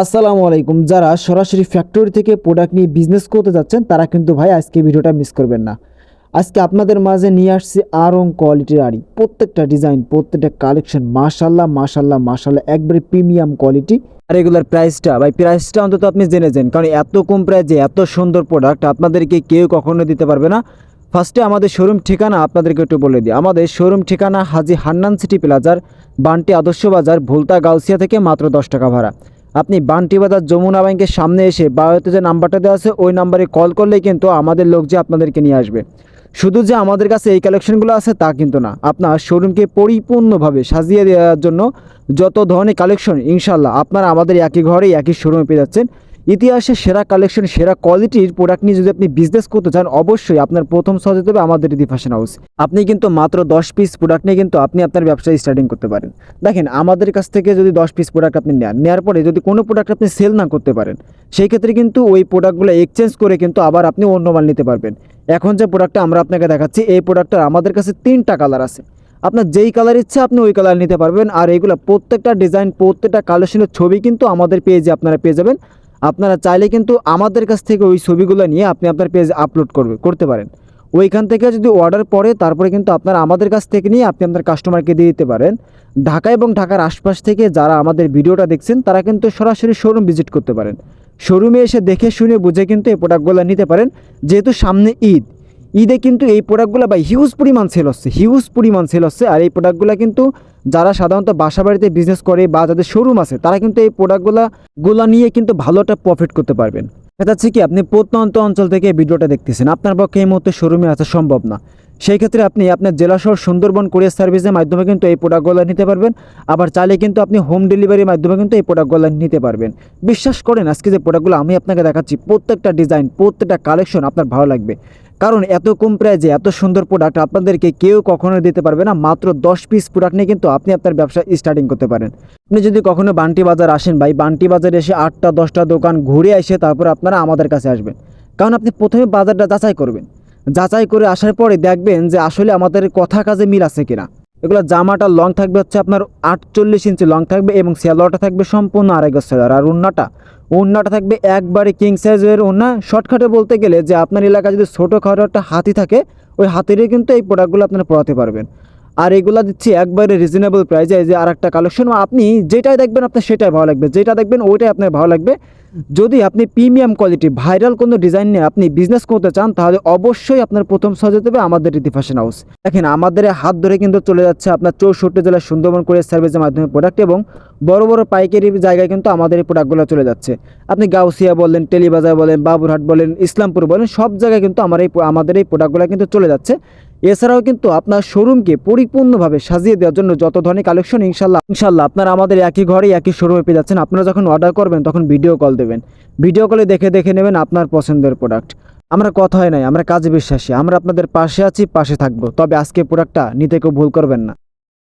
আসসালামু আলাইকুম। যারা সরাসরি ফ্যাক্টরি থেকে প্রোডাক্ট নিয়ে বিজনেস করতে যাচ্ছেন, তারা কিন্তু ভাই আজকে ভিডিওটা মিস করবেন না। আজকে আপনাদের মাঝে নিয়ে আসছি আরং কোয়ালিটির আড়ি। প্রত্যেকটা ডিজাইন প্রত্যেকটা কালেকশন মাশাল্লাহ মাশাল্লাহ মাশাল্লাহ একবারে প্রিমিয়াম কোয়ালিটি আর এগুলোর প্রাইসটা ভাই প্রাইসটা অন্তত আপনি জেনে যান, কারণ এত কম প্রাইসে এত সুন্দর প্রোডাক্ট আপনাদেরকে কেউ কখনো দিতে পারবে না। ফার্স্টে আমাদের শোরুম ঠিকানা আপনাদেরকে একটু বলে দিই। আমাদের শোরুম ঠিকানা হাজি হান্নান সিটি প্লাজার বান্টি আদর্শ বাজার, ভুলতা, গাউসিয়া থেকে মাত্র দশ টাকা ভাড়া। আপনি বান্টি বাজার যমুনা ব্যাংকের সামনে এসে বায়োতে যে নাম্বারটা দেওয়া আছে, ওই নাম্বারে কল করলেই কিন্তু আমাদের লোক যে আপনাদেরকে নিয়ে আসবে। শুধু যে আমাদের কাছে এই কালেকশনগুলো আছে তা কিন্তু না। আপনার শোরুমকে পরিপূর্ণভাবে সাজিয়ে দেওয়ার জন্য যত ধরনের কালেকশন ইনশাল্লাহ আপনারা আমাদের একই ঘরে একই শোরুমে পেয়ে যাচ্ছেন। ইতিহাসে সেরা কালেকশন সেরা কোয়ালিটির প্রোডাক্ট নিয়ে যদি আপনি বিজনেস করতে চান, অবশ্যই আপনার প্রথম সহজ হতে হবে আমাদের ইতি ফ্যাশন হাউস আপনি কিন্তু মাত্র দশ পিস প্রোডাক্ট নিয়ে কিন্তু আপনি আপনার ব্যবসা স্টার্টিং করতে পারেন। দেখেন, আমাদের কাছ থেকে যদি দশ পিস প্রোডাক্ট আপনি নেন নেওয়ার পরে যদি কোনো প্রোডাক্ট আপনি সেল না করতে পারেন, সেই ক্ষেত্রে কিন্তু ওই প্রোডাক্টগুলো এক্সচেঞ্জ করে কিন্তু আবার আপনি অন্য মাল নিতে পারবেন। এখন যে প্রোডাক্টটা আমরা আপনাকে দেখাচ্ছি, এই প্রোডাক্টটার আমাদের কাছে তিনটা কালার আছে। আপনার যেই কালার ইচ্ছে আপনি ওই কালার নিতে পারবেন, আর এইগুলো প্রত্যেকটা ডিজাইন প্রত্যেকটা কালেকশনের ছবি কিন্তু আমাদের পেজে আপনারা পেয়ে যাবেন। আপনারা চাইলে কিন্তু আমাদের কাছ থেকে ওই ছবিগুলো নিয়ে আপনি আপনার পেজ আপলোড করবে, করতে পারেন। ওইখান থেকে যদি অর্ডার পড়ে, তারপরে কিন্তু আপনারা আমাদের কাছ থেকে নিয়ে আপনি আপনার কাস্টমারকে দিয়ে দিতে পারেন। ঢাকা এবং ঢাকার আশপাশ থেকে যারা আমাদের ভিডিওটা দেখছেন, তারা কিন্তু সরাসরি শোরুম ভিজিট করতে পারেন। শোরুমে এসে দেখে, শুনে, বুঝে কিন্তু এই প্রোডাক্টগুলো নিতে পারেন। যেহেতু সামনে ঈদ ঈদে কিন্তু এই প্রোডাক্টগুলো বা হিউজ পরিমাণ সেল হচ্ছে হিউজ পরিমাণ সেল হচ্ছে। আর এই প্রোডাক্টগুলো কিন্তু যারা সাধারণত বাসা বাড়িতে বিজনেস করে বা যাদের শোরুম আছে, তারা কিন্তু এই প্রোডাক্টগুলো গুলা নিয়ে কিন্তু ভালো একটা প্রফিট করতে পারবেন। এটা হচ্ছে কি, আপনি প্রত্যন্ত অঞ্চল থেকে ভিডিওটা দেখতেছেন, আপনার পক্ষে এই মুহূর্তে শোরুমে আসা সম্ভব না। সেই ক্ষেত্রে আপনি আপনার জেলা শহর সুন্দরবন কোরিয়ার সার্ভিসের মাধ্যমে কিন্তু এই প্রোডাক্টগুলো নিতে পারবেন। আবার চাইলে কিন্তু আপনি হোম ডেলিভারির মাধ্যমে কিন্তু এই প্রোডাক্টগুলো নিতে পারবেন। বিশ্বাস করেন, আজকে যে প্রোডাক্টগুলো আমি আপনাকে দেখাচ্ছি, প্রত্যেকটা ডিজাইন প্রত্যেকটা কালেকশন আপনার ভালো লাগবে। কারণ এত কম প্রাইজে এত সুন্দর প্রোডাক্ট আপনাদেরকে কেউ কখনো দিতে পারবে না। মাত্র দশ পিস প্রোডাক্ট নিয়ে কিন্তু আপনি আপনার ব্যবসা স্টার্টিং করতে পারেন। আপনি যদি কখনো বান্টি বাজার আসেন বা এই বান্টি বাজারে এসে আটটা, দশটা দোকান ঘুরে এসে তারপর আপনারা আমাদের কাছে আসবেন। কারণ আপনি প্রথমে বাজারটা যাচাই করবেন। যাচাই করে আসার পরে দেখবেন যে আসলে আমাদের কথা কাজে মিল আছে কিনা। এগুলো জামাটা লং থাকবে হচ্ছে আপনার আটচল্লিশ ইঞ্চি লং থাকবে এবং সেলোয়ারটা থাকবে সম্পূর্ণ আড়াই গজ সেলোয়ার। আর উন্নাটা উন্নাটা থাকবে একবারে কিং সাইজের উন্না। শর্টকাটে বলতে গেলে যে আপনার এলাকায় যদি ছোটো খাটো একটা হাতি থাকে, ওই হাতিরই কিন্তু এই প্রোডাক্টগুলো আপনারা পড়াতে পারবেন। আর এগুলো দিচ্ছি একবারে রিজনেবল প্রাইসে এই যে আর একটা কালেকশন আপনি যেটাই দেখবেন আপনার সেটাই ভালো লাগবে। যেটা দেখবেন ওইটাই আপনার ভালো লাগবে। যদি আপনি প্রিমিয়াম কোয়ালিটি ভাইরাল কোনো ডিজাইন নিয়ে আপনি বিজনেস করতে চান, তাহলে অবশ্যই আপনার প্রথম সহজ হবে আমাদের রীতি ফ্যাশন হাউস দেখেন, আমাদের হাত ধরে কিন্তু চলে যাচ্ছে আপনার চৌষট্টি জেলার সুন্দরবন করে সার্ভিসের মাধ্যমে প্রোডাক্ট এবং বড় বড় পাইকারি জায়গায় কিন্তু আমাদের এই প্রোডাক্টগুলো চলে যাচ্ছে। আপনি গাউসিয়া বলেন টেলিবাজার বলেন, বাবুরহাট বলেন, ইসলামপুর বলেন, সব জায়গায় কিন্তু আমার এই, আমাদের এই প্রোডাক্টগুলো কিন্তু চলে যাচ্ছে। এছাড়াও কিন্তু আপনার শোরুমকে পরিপূর্ণভাবে সাজিয়ে দেওয়ার জন্য যত ধরনের কালেকশন ইনশাল্লাহ ইনশাল্লাহ আপনারা আমাদের একই ঘরে একই শোরুমে পেয়ে যাচ্ছেন। আপনারা যখন অর্ডার করবেন, তখন ভিডিও কল দেবেন। ভিডিও কলে দেখে দেখে নেবেন আপনার পছন্দের প্রোডাক্ট আমরা কথা হয় নাই, আমরা কাজে বিশ্বাসী, আমরা আপনাদের পাশে আছি, পাশে থাকব। তবে আজকে প্রোডাক্টটা নিতে কেউ ভুল করবেন না।